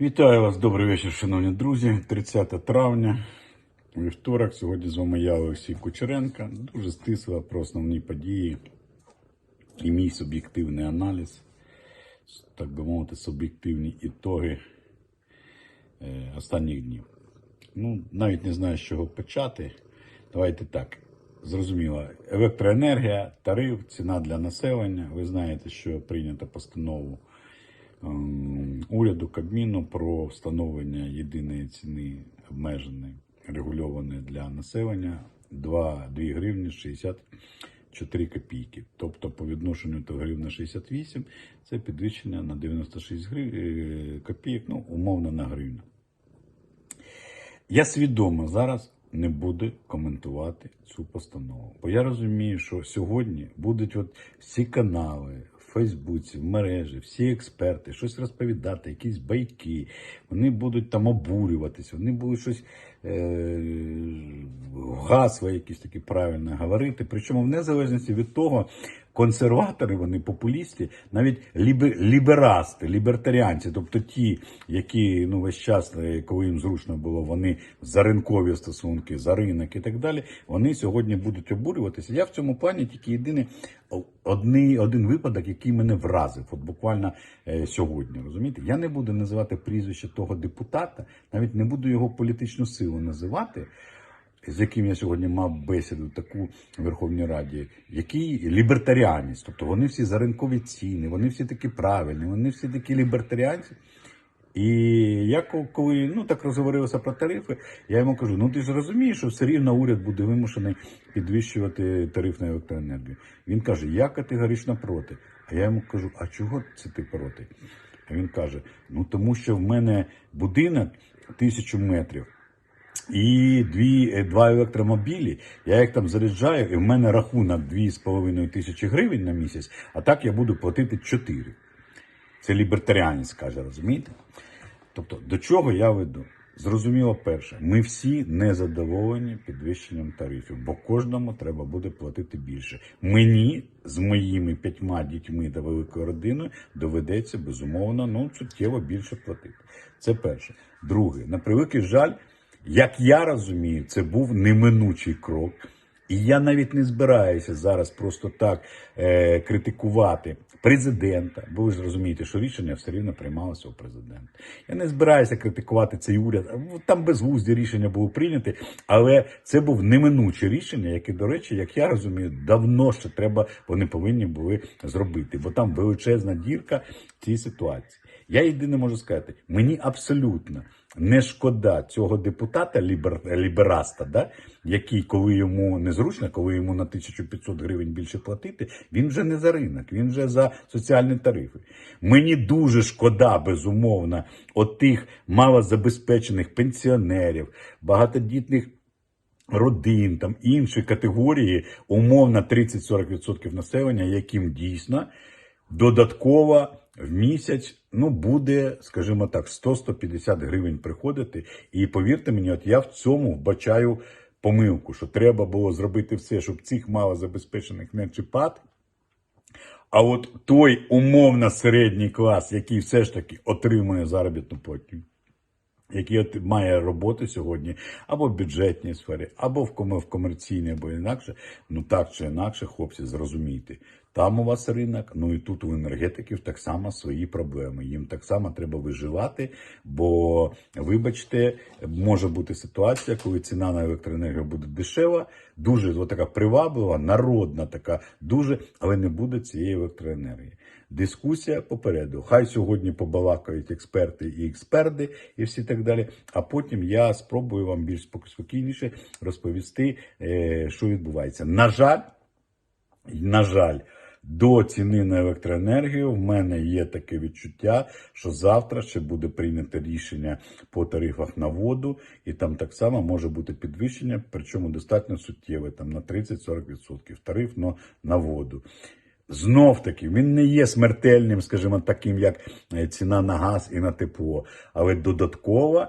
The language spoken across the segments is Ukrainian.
Вітаю вас, добрий вечір, шановні друзі. 30 травня, вівторок. Сьогодні з вами я, Олексій Кучеренко. Дуже стисло про основні події і мій суб'єктивний аналіз, так би мовити, суб'єктивні ітоги е, останніх днів. Ну, навіть не знаю, з чого почати. Давайте так. Зрозуміло, електроенергія, тариф, ціна для населення. Ви знаєте, що прийнято постанову уряду Кабміну про встановлення єдиної ціни обмеженої, регульованої для населення 2, 2 гривні 64 копійки. Тобто по відношенню до гривна 68 це підвищення на 96 грив... е, копійок, ну, умовно на гривну. Я свідомо зараз не буду коментувати цю постанову. Бо я розумію, що сьогодні будуть от всі канали Фейсбуці, в мережі, всі експерти щось розповідати, якісь байки. Вони будуть там обурюватися, вони будуть щось е- гасла якісь такі правильно говорити. Причому в незалежності від того, консерватори, вони популісти, навіть лібе- ліберасти, лібертаріанці, тобто ті, які ну весь час, е, коли їм зручно було, вони за ринкові стосунки, за ринок і так далі, вони сьогодні будуть обурюватися. Я в цьому плані тільки єдиний одний, один випадок, який мене вразив, от буквально е, сьогодні. Розумієте, я не буду називати прізвище того депутата, навіть не буду його політичну силу називати з яким я сьогодні мав бесіду таку в Верховній Раді, який лібертаріанець, тобто вони всі за ринкові ціни, вони всі такі правильні, вони всі такі лібертаріанці. І я коли ну так розговорилися про тарифи, я йому кажу: ну ти ж розумієш, що все рівно уряд буде вимушений підвищувати тариф на електроенергію. Він каже, я категорично проти. А я йому кажу, а чого це ти проти? А він каже: ну тому що в мене будинок тисячу метрів. І дві, е, два електромобілі, я їх там заряджаю, і в мене рахунок 2,5 тисячі гривень на місяць, а так я буду платити 4. Це лібертаріанець каже, розумієте? Тобто, до чого я веду? Зрозуміло перше, ми всі не задоволені підвищенням тарифів, бо кожному треба буде платити більше. Мені з моїми п'ятьма дітьми та великою родиною доведеться безумовно ну суттєво більше платити. Це перше. Друге, на превеликий жаль, як я розумію, це був неминучий крок. І я навіть не збираюся зараз просто так е, критикувати президента, бо ви ж розумієте, що рішення все рівно приймалося у президента. Я не збираюся критикувати цей уряд. Там безглузді рішення було прийняті, але це був неминуче рішення, яке, до речі, як я розумію, давно ще треба, вони повинні були зробити, бо там величезна дірка в цій ситуації. Я єдине можу сказати, мені абсолютно не шкода цього депутата лібер, лібераста, да, який, коли йому незручно, коли йому на 1500 гривень більше платити, він вже не за ринок, він вже за соціальні тарифи. Мені дуже шкода, безумовно, отих малозабезпечених пенсіонерів, багатодітних родин, там інші категорії, умовно 30-40% населення, яким дійсно додатково в місяць ну, буде, скажімо так, 100-150 гривень приходити. І повірте мені, от я в цьому вбачаю помилку, що треба було зробити все, щоб цих малозабезпечених не чіпати. А от той умовно середній клас, який все ж таки отримує заробітну платню, який має роботу сьогодні або в бюджетній сфері, або в комерційній, або інакше, ну так чи інакше, хлопці, зрозумійте. Там у вас ринок, ну і тут у енергетиків так само свої проблеми. Їм так само треба виживати, бо, вибачте, може бути ситуація, коли ціна на електроенергію буде дешева, дуже така приваблива, народна така, дуже, але не буде цієї електроенергії. Дискусія попереду. Хай сьогодні побалакають експерти і експерти, і всі так далі. А потім я спробую вам більш спок- спокійніше розповісти, е, що відбувається. На жаль, на жаль, до ціни на електроенергію в мене є таке відчуття, що завтра ще буде прийнято рішення по тарифах на воду, і там так само може бути підвищення, причому достатньо суттєве, там на 30-40% тариф но на воду. Знов таки, він не є смертельним, скажімо, таким, як е, ціна на газ і на тепло, але додатково е,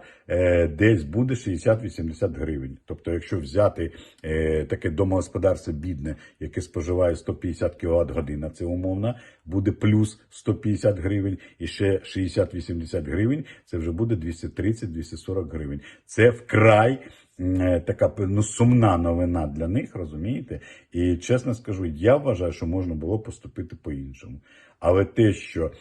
десь буде 60-80 гривень. Тобто, якщо взяти е, таке домогосподарство бідне, яке споживає 150 кВт годин, це умовно, буде плюс 150 гривень, і ще 60-80 гривень, це вже буде 230-240 гривень. Це вкрай е, така ну, сумна новина для них, розумієте? І чесно скажу, я вважаю, що можна було поступити по-іншому. Але те, що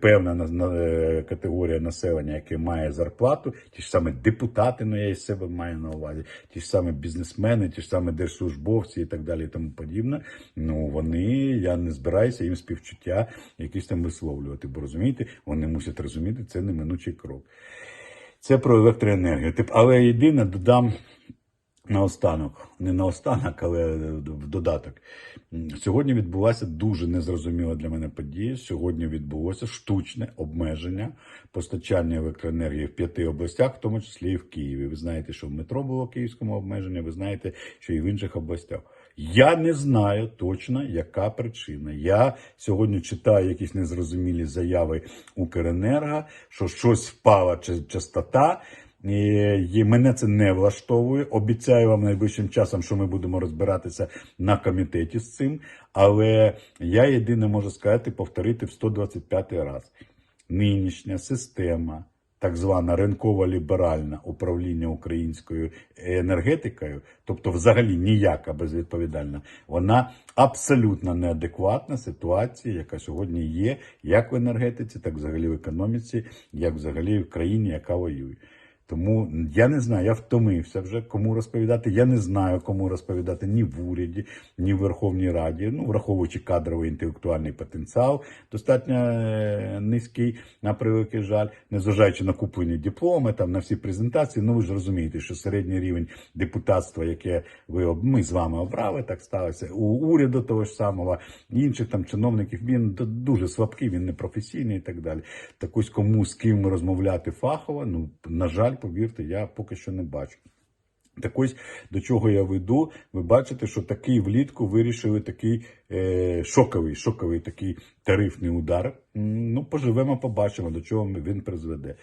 певна на- на- е, категорія населення, яке має зарплату, ті ж саме депутати, ну я із себе маю на увазі, ті ж саме бізнесмени, ті ж саме держслужбовці і так далі, і тому подібне. Ну вони я не збираюся їм співчуття якісь там висловлювати, бо розумієте, вони мусять розуміти, це неминучий крок. Це про електроенергію. Але єдине додам наостанок, не наостанок, але в додаток. Сьогодні відбулася дуже незрозуміла для мене подія. Сьогодні відбулося штучне обмеження постачання електроенергії в п'яти областях, в тому числі і в Києві. Ви знаєте, що в метро було київському обмеження, ви знаєте, що і в інших областях. Я не знаю точно, яка причина. Я сьогодні читаю якісь незрозумілі заяви Укренерго, що щось впала ча- частота. І, мене це не влаштовує. Обіцяю вам найближчим часом, що ми будемо розбиратися на комітеті з цим. Але я єдине можу сказати, повторити в 125 раз. Нинішня система, так звана ринково-ліберальна управління українською енергетикою, тобто взагалі ніяка безвідповідальна, вона абсолютно неадекватна ситуації, яка сьогодні є, як в енергетиці, так взагалі в економіці, як взагалі в країні, яка воює. Тому я не знаю, я втомився вже кому розповідати. Я не знаю, кому розповідати ні в уряді, ні в Верховній Раді. Ну, враховуючи кадровий інтелектуальний потенціал, достатньо е, низький, на превеликий жаль, незважаючи на куплені дипломи, там на всі презентації. Ну ви ж розумієте, що середній рівень депутатства, яке ви ми з вами обрали, так сталося у уряду того ж самого, інших там чиновників. Він дуже слабкий, він непрофесійний і так далі. Так ось кому з ким розмовляти фахово, ну на жаль, повірте, я поки що не бачу. Так ось до чого я веду. Ви бачите, що такий влітку вирішили такий е, шоковий, шоковий такий тарифний удар. Ну, поживемо, побачимо, до чого він призведе.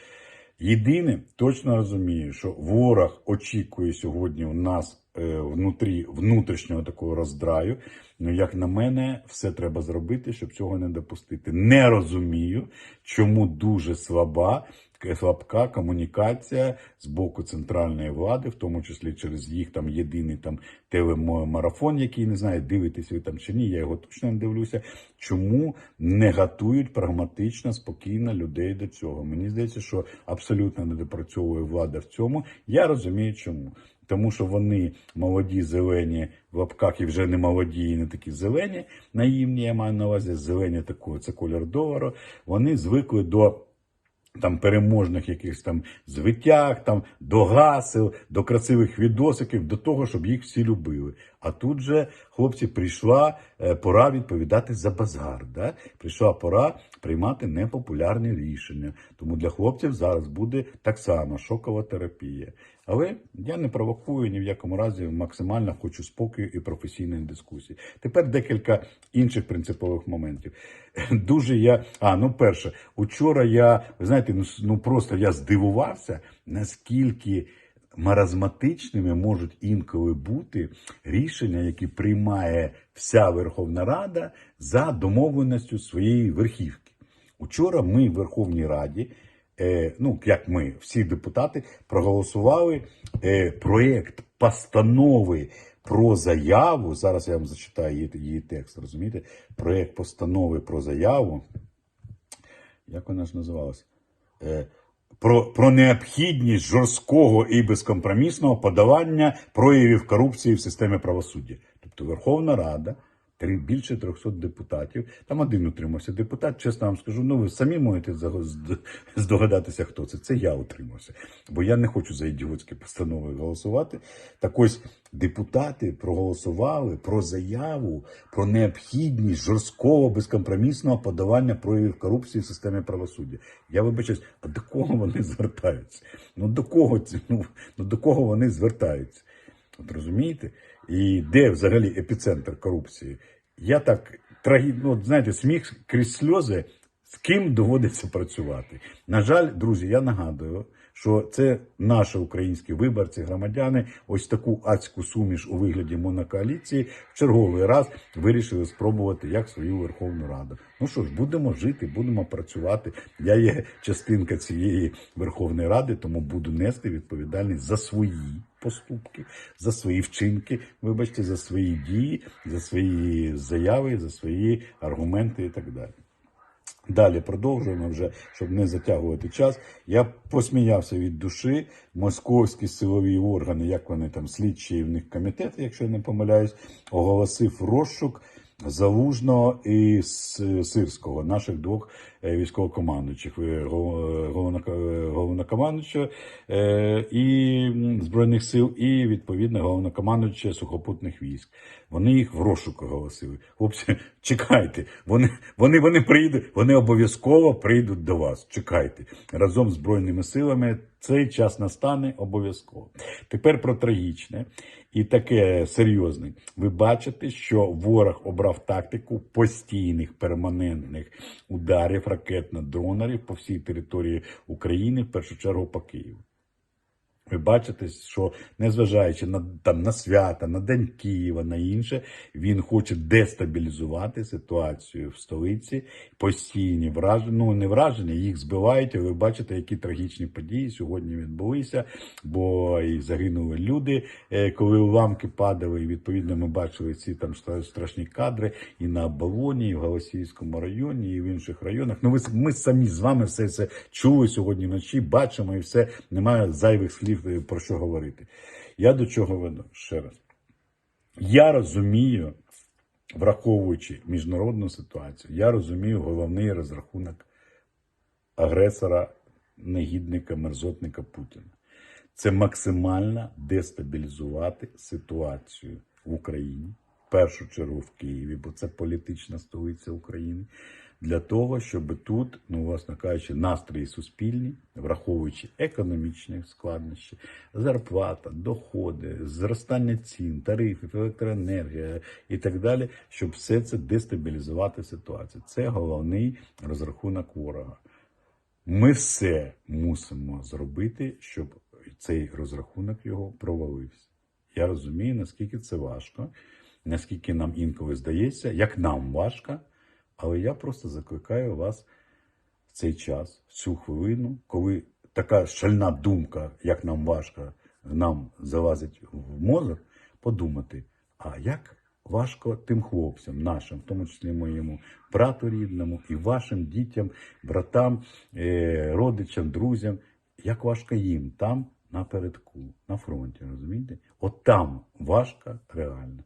Єдине, точно розумію, що ворог очікує сьогодні у нас внутрі внутрішнього такого роздраю. Ну, як на мене, все треба зробити, щоб цього не допустити. Не розумію, чому дуже слаба слабка комунікація з боку центральної влади, в тому числі через їх там єдиний там телемарафон, який не знаю, дивитесь ви там чи ні, я його точно не дивлюся. Чому не готують прагматично, спокійно людей до цього? Мені здається, що абсолютно не допрацьовує влада в цьому. Я розумію, чому. Тому що вони молоді, зелені в лапках і вже не молоді, і не такі зелені, наївні, я маю на увазі, зелені такого, це колір долару. Вони звикли до там переможних якихось там звитяг, там до гасел, до красивих відосиків, до того, щоб їх всі любили. А тут же, хлопці, прийшла е, пора відповідати за базар. Да? Прийшла пора приймати непопулярні рішення. Тому для хлопців зараз буде так само шокова терапія. Але я не провокую ні в якому разі максимально хочу спокою і професійної дискусії. Тепер декілька інших принципових моментів. Дуже я. А, ну перше, учора я, ви знаєте, ну, ну просто я здивувався, наскільки маразматичними можуть інколи бути рішення, які приймає вся Верховна Рада за домовленістю своєї верхівки. Учора ми в Верховній Раді, ну як ми, всі депутати, проголосували е, проєкт постанови про заяву. Зараз я вам зачитаю її, її текст, розумієте? Проєкт постанови про заяву. Як вона ж називалась? Е, про, про необхідність жорсткого і безкомпромісного подавання проявів корупції в системі правосуддя. Тобто Верховна Рада, три, більше 300 депутатів, там один утримався депутат, чесно вам скажу, ну ви самі можете здогадатися, хто це. Це я утримався. Бо я не хочу за ідіотські постанови голосувати. Так ось депутати проголосували про заяву про необхідність жорсткого безкомпромісного подавання проявів корупції в системі правосуддя. Я вибачаюсь, а до кого вони звертаються? Ну до кого ну, ну до кого вони звертаються? От розумієте? І де взагалі епіцентр корупції? Я так трагі... ну, знаєте, сміх крізь сльози з ким доводиться працювати. На жаль, друзі, я нагадую, що це наші українські виборці, громадяни, ось таку адську суміш у вигляді монокоаліції в черговий раз вирішили спробувати як свою Верховну Раду. Ну що ж, будемо жити, будемо працювати. Я є частинка цієї Верховної Ради, тому буду нести відповідальність за свої поступки, за свої вчинки, вибачте, за свої дії, за свої заяви, за свої аргументи і так далі. Далі продовжуємо вже, щоб не затягувати час. Я посміявся від душі. Московські силові органи, як вони там, слідчі в них комітети, якщо я не помиляюсь, оголосив розшук Залужного і Сирського, наших двох військовокомандуючих, е, гол- е, е, головнокомандуючого і Збройних сил, і відповідно головнокомандуючого сухопутних військ. Вони їх в розшук оголосили. Хлопці, чекайте, вони, вони, вони прийдуть, вони обов'язково прийдуть до вас. Чекайте. Разом з Збройними силами цей час настане обов'язково. Тепер про трагічне і таке серйозне. Ви бачите, що ворог обрав тактику постійних перманентних ударів ракетно-дронерів по всій території України, в першу чергу по Києву. Ви бачите, що незважаючи на там на свята, на День Києва, на інше, він хоче дестабілізувати ситуацію в столиці. Постійні враження, ну не враження, їх збивають. Ви бачите, які трагічні події сьогодні відбулися, бо і загинули люди, е, коли уламки падали. І відповідно ми бачили ці там страшні кадри і на Оболоні, і в Голосіївському районі, і в інших районах. Ну ви ми самі з вами все це чули сьогодні вночі, бачимо і все. Немає зайвих слів про що говорити. Я до чого веду ще раз. Я розумію, враховуючи міжнародну ситуацію, я розумію головний розрахунок агресора, негідника, мерзотника Путіна. Це максимально дестабілізувати ситуацію в Україні, першу чергу в Києві, бо це політична столиця України, для того, щоб тут, ну, власне кажучи, настрої суспільні, враховуючи економічні складнощі, зарплата, доходи, зростання цін, тарифів, електроенергія і так далі, щоб все це дестабілізувати ситуацію. Це головний розрахунок ворога. Ми все мусимо зробити, щоб цей розрахунок його провалився. Я розумію, наскільки це важко, наскільки нам інколи здається, як нам важко, але я просто закликаю вас в цей час, в цю хвилину, коли така шальна думка, як нам важко, нам залазить в мозок, подумати, а як важко тим хлопцям, нашим, в тому числі моєму брату рідному, і вашим дітям, братам, е, родичам, друзям, як важко їм там напередку, на фронті, розумієте? От там важко реально.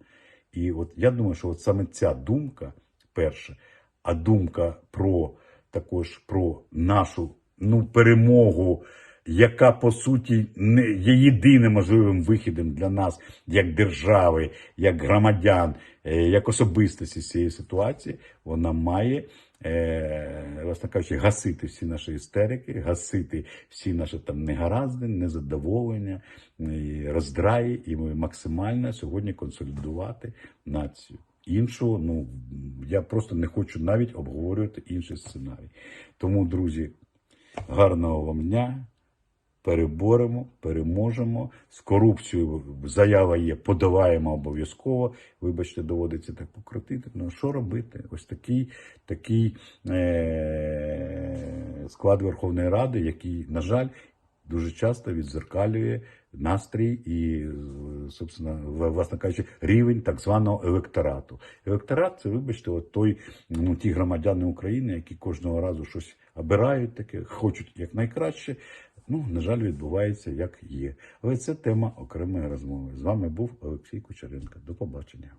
І от я думаю, що от саме ця думка, перша, а думка про також про нашу ну, перемогу, яка по суті не є єдиним можливим вихідом для нас як держави, як громадян, е, як особистості цієї ситуації, вона має. Е, власне кажучи, гасити всі наші істерики, гасити всі наші там негаразди, незадоволення, і роздраї, і ми максимально сьогодні консолідувати націю. Іншого, ну я просто не хочу навіть обговорювати інший сценарій. Тому, друзі, гарного вам дня. Переборемо, переможемо. З корупцією заява є, подаваємо обов'язково. Вибачте, доводиться так покрутити. Ну що робити? Ось такий, такий е- склад Верховної Ради, який, на жаль, дуже часто відзеркалює настрій і, собственно, власне кажучи, рівень так званого електорату. Електорат це, вибачте, от той, ну, ті громадяни України, які кожного разу щось обирають таке, хочуть якнайкраще. Ну, на жаль, відбувається як є. Але це тема окремої розмови. З вами був Олексій Кучеренко. До побачення.